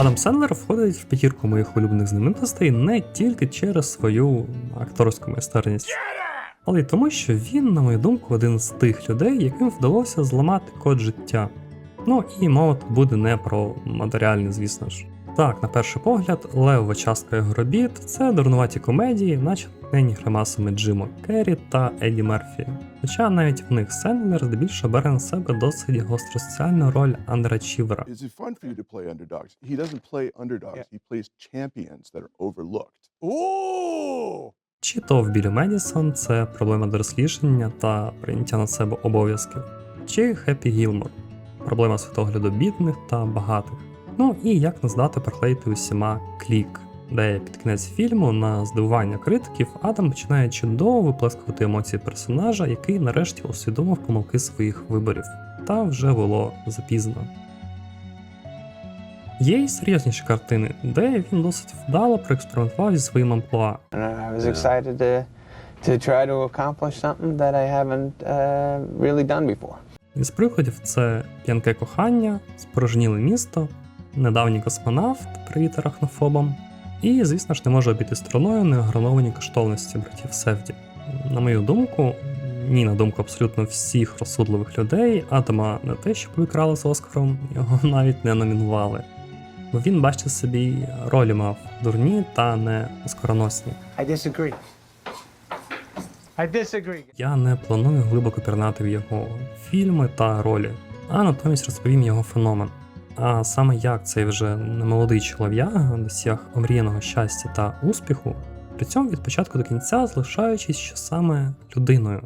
Адам Сендлер входить в п'ятірку моїх улюблених знаменитостей не тільки через свою акторську майстерність, але й тому, що він, на мою думку, один з тих людей, яким вдалося зламати код життя. Ну і мова тут буде не про матеріальне, звісно ж. Так, на перший погляд, левова частка його робіт це дурнуваті комедії, наче гримасами Джима Керрі та Едді Мерфі. Хоча навіть в них Сендлер здебільшого бере на себе досить гостросоціальну роль андерачівера. Ooh! Чи то в Білі Медісон це проблема дорослішання та прийняття на себе обов'язків, чи Хеппі Гілмор проблема світогляду бідних та багатих. Ну і як не здати приклеїти усіма клік, де під кінець фільму на здивування критиків Адам починає чудово виплескувати емоції персонажа, який нарешті усвідомив помилки своїх виборів. Та вже було запізно. Є й серйозніші картини, де він досить вдало проекспериментував зі своїм амплуа, uh. Із прикладів це п'янке кохання, спорожніле місто, недавній космонавт, привіт арахнофобам, і, звісно ж, не може обійти стороною неограновані коштовності братів Севді. На мою думку, ні, на думку абсолютно всіх розсудливих людей, Адама не те, що викрали з Оскаром, його навіть не номінували. Бо він, бачите собі, ролі мав дурні та не оскароносні. I disagree. I disagree. Я не планую глибоко пірнати в його фільми та ролі, а натомість розповім його феномен. А саме як цей вже немолодий чолов'яга досяг омріяного щастя та успіху, при цьому від початку до кінця залишаючись що саме людиною.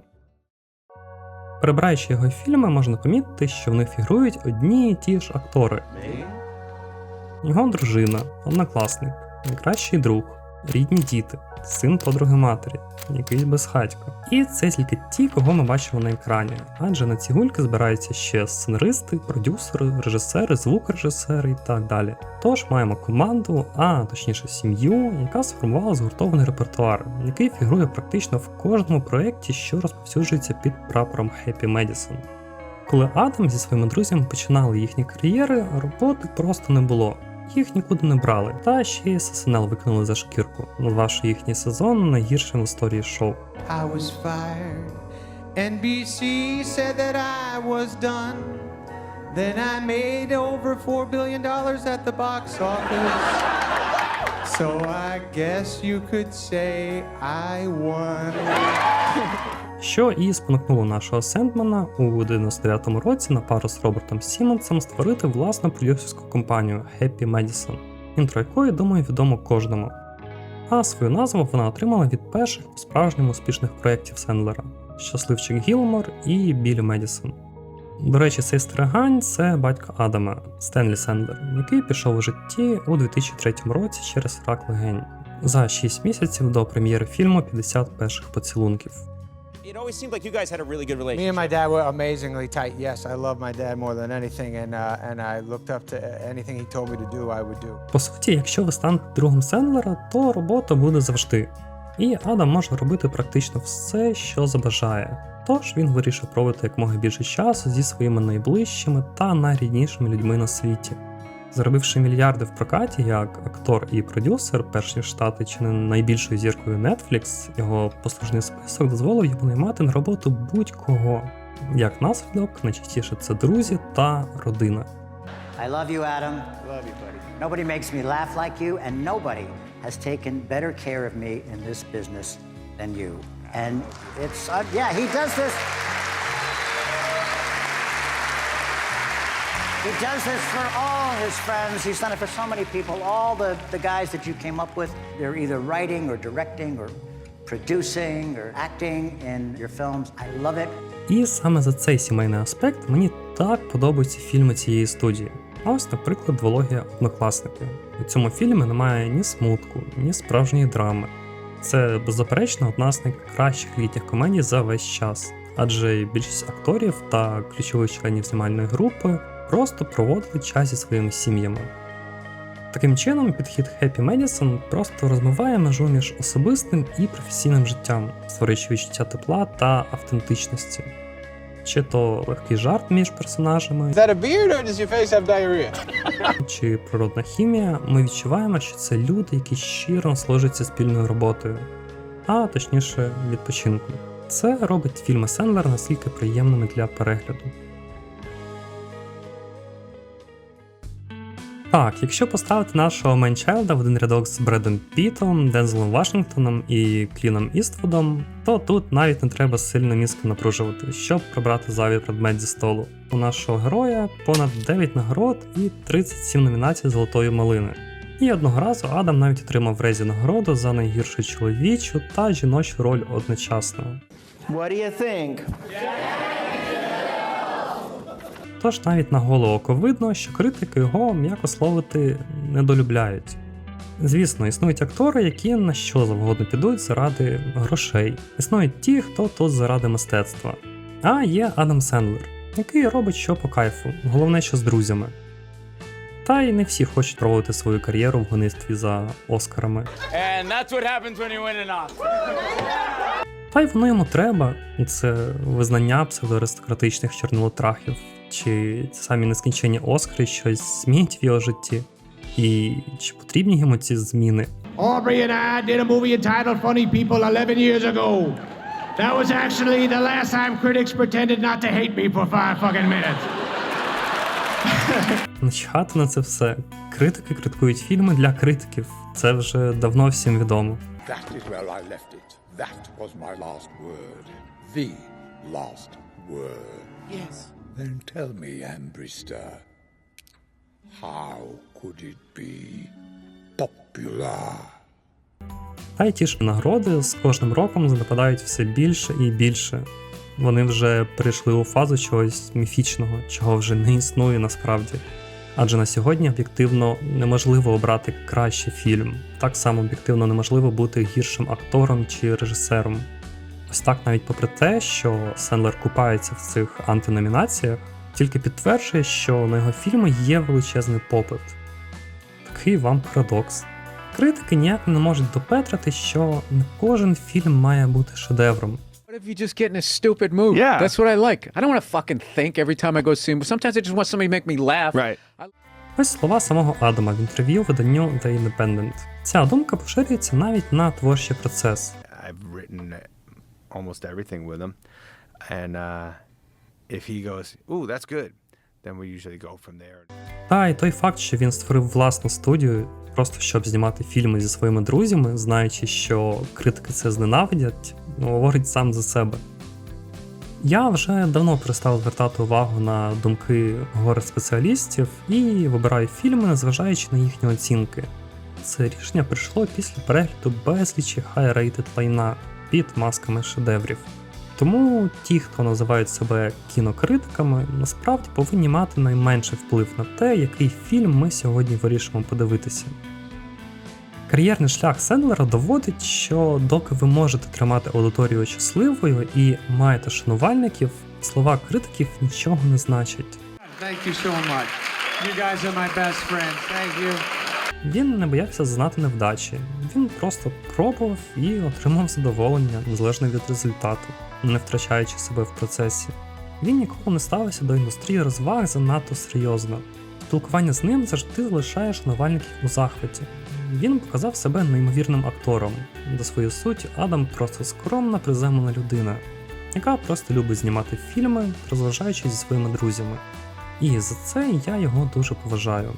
Перебираючи його фільми, можна помітити, що в них фігурують одні і ті ж актори. Його дружина, однокласник, найкращий друг, рідні діти, син подруги матері, якийсь безхатько. І це тільки ті, кого ми бачимо на екрані, адже на ці гульки збираються ще сценаристи, продюсери, режисери, звукорежисери і так далі. Тож маємо команду, а точніше сім'ю, яка сформувала згуртований репертуар, який фігурує практично в кожному проєкті, що розповсюджується під прапором Happy Madison. Коли Адам зі своїми друзями починали їхні кар'єри, роботи просто не було. Їх нікуди не брали, та ще й ССНЛ викинули за шкірку, назвавши їхній сезон найгіршим в історії шоу. I was fired. NBC said that I was done. Then I made over $4 billion at the box office. So I guess you could say I won. Що і спонукнуло нашого Сендмана у 99-му році на пару з Робертом Сімонсом створити власну продюсерську компанію Happy Madison, інтро якої, думаю, відомо кожному. А свою назву вона отримала від перших по-справжньому успішних проєктів Сендлера Щасливчик Гілмор і Білі Медісон. До речі, цей стригань це батько Адама Стенлі Сендлер, який пішов у житті у 2003 році через рак легень за 6 місяців до прем'єри фільму «50 перших поцілунків. It always seemed like you guys had a really good Me and my dad were amazingly tight. Yes, I love my dad more than anything, and uh, and I looked up to anything he told me to do. I would do. По суті, якщо ви станете другом Сендлера, то робота буде завжди. І Адам може робити практично все, що забажає. Тож він вирішив проводити якомога більше часу зі своїми найближчими та найріднішими людьми на світі. Заробивши мільярди в прокаті як актор і продюсер, перш ніж стати чи не найбільшою зіркою Netflix, його послужний список дозволив йому наймати на роботу будь-кого. Як наслідок, найчастіше це друзі та родина. I love you, Adam. Love you, buddy. Nobody makes me laugh like you, and nobody has taken better care of me in this business than you. And it's, uh, yeah, he does this. He does this for all his friends. He's done it for so many people. All the, the guys that you came up with, they're either writing or directing or producing or acting in your films. I love it. І саме за цей сімейний аспект мені так подобаються фільми цієї студії. Ось, наприклад, двологія однокласники. У цьому фільмі немає ні смутку, ні справжньої драми. Це беззаперечно одна з найкращих літніх комедій за весь час, адже більшість акторів та ключових членів знімальної групи просто проводили час зі своїми сім'ями. Таким чином, підхід Happy Madison просто розмиває межу між особистим і професійним життям, створюючи відчуття тепла та автентичності. чи то легкий жарт між персонажами, Is that a beard or does your face have diarrhea? чи природна хімія, ми відчуваємо, що це люди, які щиро насолоджуються спільною роботою, а точніше відпочинком. Це робить фільми Сендлера настільки приємними для перегляду. Так, якщо поставити нашого Мейнчайлда в один рядок з Бредом Пітом, Дензелом Вашингтоном і Кліном Іствудом, то тут навіть не треба сильно мізки напружувати, щоб прибрати зайвий предмет зі столу. У нашого героя понад 9 нагород і 37 номінацій золотої малини. І одного разу Адам навіть отримав Резі нагороду за найгіршу чоловічу та жіночу роль одночасно. What do you think? Тож навіть на голе око видно, що критики його, м'яко словити, недолюбляють. Звісно, існують актори, які на що завгодно підуть заради грошей. Існують ті, хто тут заради мистецтва. А є Адам Сендлер, який робить що по кайфу, головне, що з друзями. Та й не всі хочуть проводити свою кар'єру в гонитві за Оскарами. And that's what happens when you win an Oscar. Та й воно йому треба. Це визнання псевдоаристократичних чорнолотрахів, чи самі нескінченні Оскари щось змінять в його житті. І чи потрібні йому ці зміни? Aubrey and I did a movie entitled Funny People 11 years ago. That was actually the last time critics pretended not to hate me for five fucking minutes. Начхати на це все. Критики критикують фільми для критиків. Це вже давно всім відомо. That is where I left it. That was my last word. The last word. Yes. Then tell me, Ambrister, how could it be popular? Та й ті ж нагороди з кожним роком западають все більше і більше. Вони вже перейшли у фазу чогось міфічного, чого вже не існує насправді. Адже на сьогодні об'єктивно неможливо обрати кращий фільм, так само об'єктивно неможливо бути гіршим актором чи режисером. Ось так навіть попри те, що Сендлер купається в цих антиномінаціях, тільки підтверджує, що на його фільми є величезний попит. Такий вам парадокс. Критики ніяк не можуть допетрити, що не кожен фільм має бути шедевром. If you just get in a stupid mood? Yeah. That's what I like. I don't want to fucking think every time I go see movie. Sometimes I just want somebody to make me laugh. Right. Ось слова самого Адама в інтерв'ю виданню The Independent. Ця думка поширюється навіть на творчий процес. I've written almost everything with him, and uh, if he goes, "Ooh, that's good," then we usually go from there. Та й той факт, що він створив власну студію, просто щоб знімати фільми зі своїми друзями, знаючи, що критики це зненавидять, ну, говорить сам за себе. Я вже давно перестав звертати увагу на думки горе спеціалістів і вибираю фільми, незважаючи на їхні оцінки. Це рішення прийшло після перегляду безлічі хай-рейтед лайна під масками шедеврів. Тому ті, хто називають себе кінокритиками, насправді повинні мати найменший вплив на те, який фільм ми сьогодні вирішимо подивитися. Кар'єрний шлях Сендлера доводить, що доки ви можете тримати аудиторію щасливою і маєте шанувальників, слова критиків нічого не значать. Thank you so much. You guys are my. Він не боявся зазнати невдачі, він просто пробував і отримав задоволення незалежно від результату, не втрачаючи себе в процесі. Він ніколи не ставився до індустрії розваг занадто серйозно. Спілкування з ним завжди залишає шанувальників у захваті. Він показав себе неймовірним актором. До своєї суті, Адам просто скромна, приземлена людина, яка просто любить знімати фільми, розважаючись зі своїми друзями. І за це я його дуже поважаю.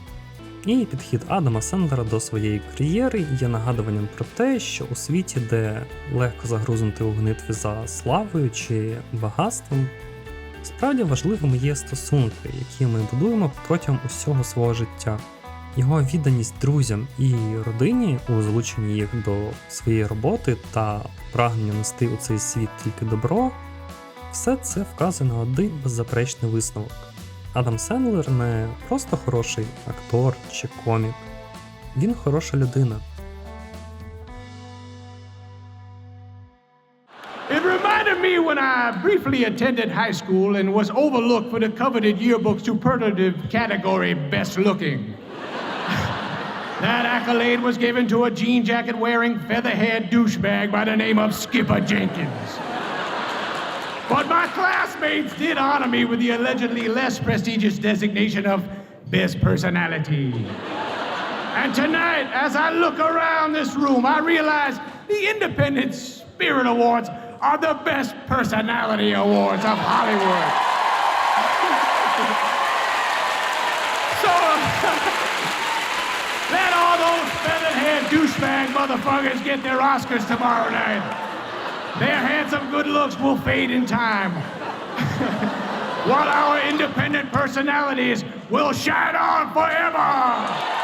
І підхід Адама Сендлера до своєї кар'єри є нагадуванням про те, що у світі, де легко загрузнути у гнитві за славою чи багатством, справді важливими є стосунки, які ми будуємо протягом усього свого життя. Його відданість друзям і родині у залученні їх до своєї роботи та прагнення нести у цей світ тільки добро, все це вказує на один беззаперечний висновок. Адам Сендлер не просто хороший актор чи комік, він хороша людина. It reminded me when I briefly attended high school and was overlooked for the coveted yearbook superlative category best looking. that accolade was given to a jean jacket wearing, feather haired douchebag by the name of Skipper Jenkins. But my classmates did honor me with the allegedly less prestigious designation of Best Personality. And tonight, as I look around this room, I realize the Independent Spirit Awards are the best personality awards of Hollywood. so, let all those feathered-haired douchebag motherfuckers get their Oscars tomorrow night. Their handsome good looks will fade in time. While our independent personalities will shine on forever.